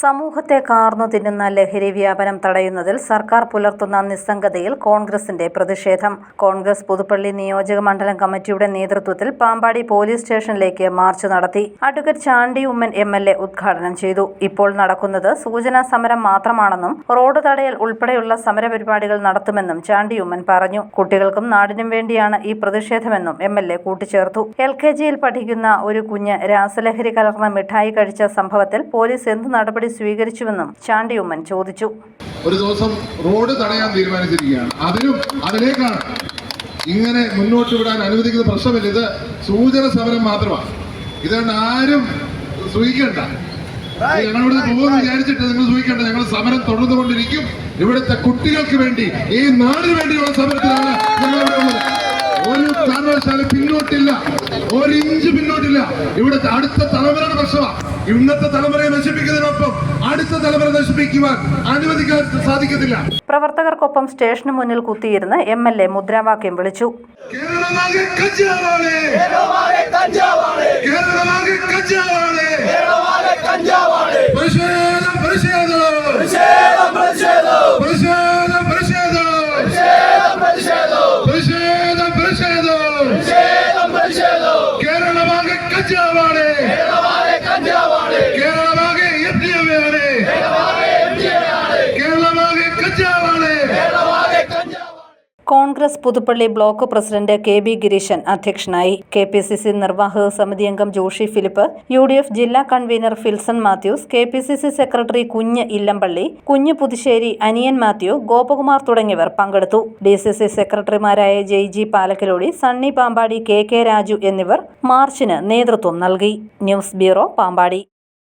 സമൂഹത്തെ കാർന്നു തിന്നുന്ന ലഹരി വ്യാപനം തടയുന്നതിൽ സർക്കാർ പുലർത്തുന്ന നിസ്സംഗതയിൽ കോൺഗ്രസിന്റെ പ്രതിഷേധം. കോൺഗ്രസ് പുതുപ്പള്ളി നിയോജക മണ്ഡലം കമ്മിറ്റിയുടെ നേതൃത്വത്തിൽ പാമ്പാടി പോലീസ് സ്റ്റേഷനിലേക്ക് മാർച്ച് നടത്തി. Advocate Chandy Oommen M L A ഉദ്ഘാടനം ചെയ്തു. ഇപ്പോൾ നടക്കുന്നത് സൂചനാ സമരം മാത്രമാണെന്നും റോഡ് തടയൽ ഉൾപ്പെടെയുള്ള സമരപരിപാടികൾ നടത്തുമെന്നും ചാണ്ടി ഉമ്മൻ പറഞ്ഞു. കുട്ടികൾക്കും നാടിനും വേണ്ടിയാണ് ഈ പ്രതിഷേധമെന്നും എം എൽ എ കൂട്ടിച്ചേർത്തു. എൽ കെ ജിയിൽ പഠിക്കുന്ന ഒരു കുഞ്ഞ് രാസലഹരി കലർന്ന മിഠായി കഴിച്ച സംഭവത്തിൽ പോലീസ് എന്ത് നടപടി സ്വീകരിച്ചുവെന്നും ചാണ്ടി ഉമ്മൻ ചോദിച്ചു. ഒരു ദിവസം റോഡ് തടയാൻ തീരുമാനിച്ചിരിക്കുകയാണ്. അതിനും അതിലേക്കാണ്. ഇങ്ങനെ മുന്നോട്ട് വിടാൻ അനുവദിക്കുന്ന പ്രശ്നമില്ല. ഇത് സൂചന സമരം മാത്രമാണ്. ഇതുകൊണ്ട് ആരും സൂഹിക്കണ്ട ഞങ്ങളിവിടെ പോകുമെന്ന് വിചാരിച്ചിട്ട് നിങ്ങൾ സൂഹിക്കണ്ട ഞങ്ങൾ സമരം തുടർന്നുകൊണ്ടിരിക്കും. ഇവിടുത്തെ കുട്ടികൾക്ക് വേണ്ടി ഈ നാടിന് വേണ്ടിയുള്ള സമരത്തിലാണ് ഞങ്ങൾ ഇവിടെ ഉള്ളത് ഒരു കാരണവശാലും പിന്നോട്ടില്ല. ഒരു ഇഞ്ച് പിന്നോട്ടില്ല. ഇവിടെ അടുത്ത തലമുറയുടെ പ്രശ്നമാണ് ഇന്നത്തെ തലമുറയെ നശിപ്പിക്കുന്നതിനൊപ്പം അടുത്ത തലമുറ നശിപ്പിക്കുവാൻ അനുവദിക്കാൻ സാധിക്കത്തില്ല. പ്രവർത്തകർക്കൊപ്പം സ്റ്റേഷന് മുന്നിൽ കുത്തിയിരുന്ന് എം എൽ എ മുദ്രാവാക്യം വിളിച്ചു. കേരളമാകെ കഞ്ചാവാണ്. കേരളമാകെ കേരളമാകെ കഞ്ചാവാണ് കേരളമാകെ എം ഡി എം ആണ് കേരളമാകെ കഞ്ചാവാണ് Congress Puthuppally block president K B Gireeshan അധ്യക്ഷനായി. കെ പി സി സി നിർവാഹക സമിതി അംഗം Joshi Philip U D F ജില്ലാ convener Filson Mathews K P C C secretary Kunju Illampally Kunju Puthussery Aniyan Mathew Gopakumar തുടങ്ങിയവർ പങ്കെടുത്തു. ഡി സി സി സെക്രട്ടറിമാരായ Jai G Palakkalody Sunny Pampady K K Raju എന്നിവർ മാർച്ചിന് നേതൃത്വം നൽകി. News bureau Pampady.